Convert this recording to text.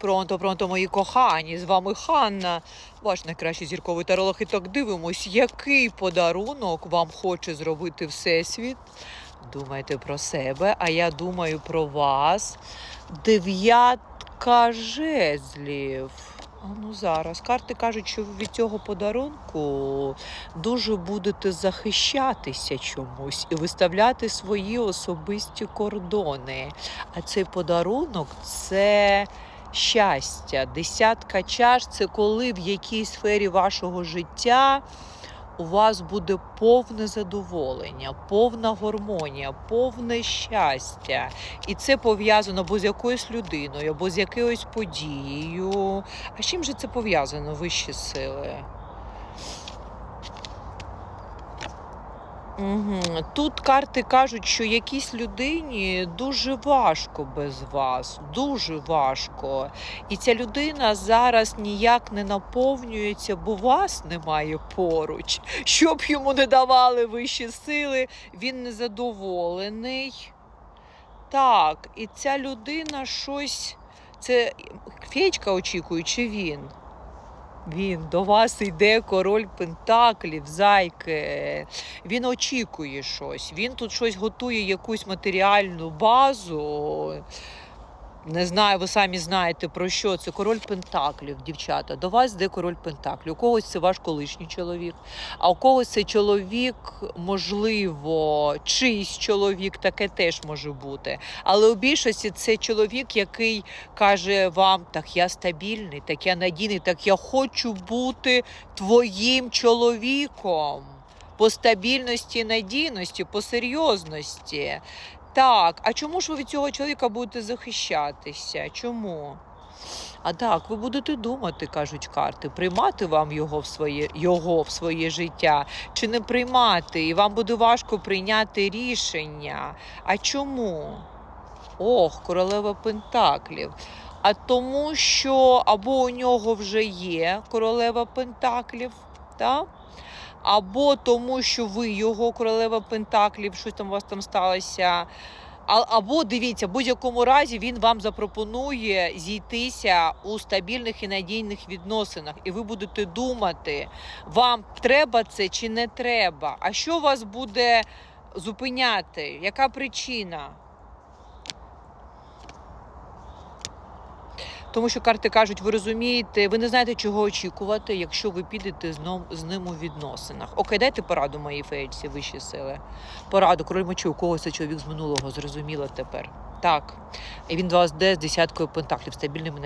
Пронто, пронто, мої кохані, з вами Ханна, ваш найкращий зірковий таролог. І так дивимось, який подарунок вам хоче зробити Всесвіт. Думайте про себе, а я думаю про вас. Дев'ятка жезлів. Ну зараз. Карти кажуть, що від цього подарунку дуже будете захищатися чомусь і виставляти свої особисті кордони. А цей подарунок це щастя. Десятка чаш це коли в якій сфері вашого життя у вас буде повне задоволення, повна гармонія, повне щастя. І це пов'язано або з якоюсь людиною, або з якоюсь подією. А з чим же це пов'язано вищі сили? Тут карти кажуть, що якійсь людині дуже важко без вас, дуже важко. І ця людина зараз ніяк не наповнюється, бо вас немає поруч. Щоб йому не давали вищі сили, він незадоволений. Так, і ця людина щось. Це феєчка очікує, чи він? Він до вас йде король Пентаклів, зайки. Він очікує щось. Він тут щось готує, якусь матеріальну базу. Не знаю, ви самі знаєте про що це. Король Пентаклів, дівчата. До вас йде король Пентаклів. У когось це ваш колишній чоловік, а у когось це чоловік, можливо, чийсь чоловік, таке теж може бути. Але у більшості це чоловік, який каже вам: так я стабільний, так я надійний, так я хочу бути твоїм чоловіком. По стабільності, надійності, по серйозності. Так, а чому ж ви від цього чоловіка будете захищатися? Чому? А так, ви будете думати, кажуть карти, приймати вам його в своє, його в своє життя чи не приймати, і вам буде важко прийняти рішення. А чому? Ох, королева Пентаклів. А тому, що або у нього вже є королева Пентаклів, так? Або тому, що ви його королева Пентаклів, щось там у вас там сталося. Або дивіться, в будь-якому разі він вам запропонує зійтися у стабільних і надійних відносинах, і ви будете думати, вам треба це чи не треба. А що вас буде зупиняти? Яка причина? Тому що карти кажуть, ви розумієте, ви не знаєте, чого очікувати, якщо ви підете знов з ним у відносинах. Окей, дайте пораду моїй феєчці, вищі сили. Пораду, король мечі, у когось це чоловік з минулого, зрозуміло тепер. Так. І він до вас де з десяткою пентаклів, стабільними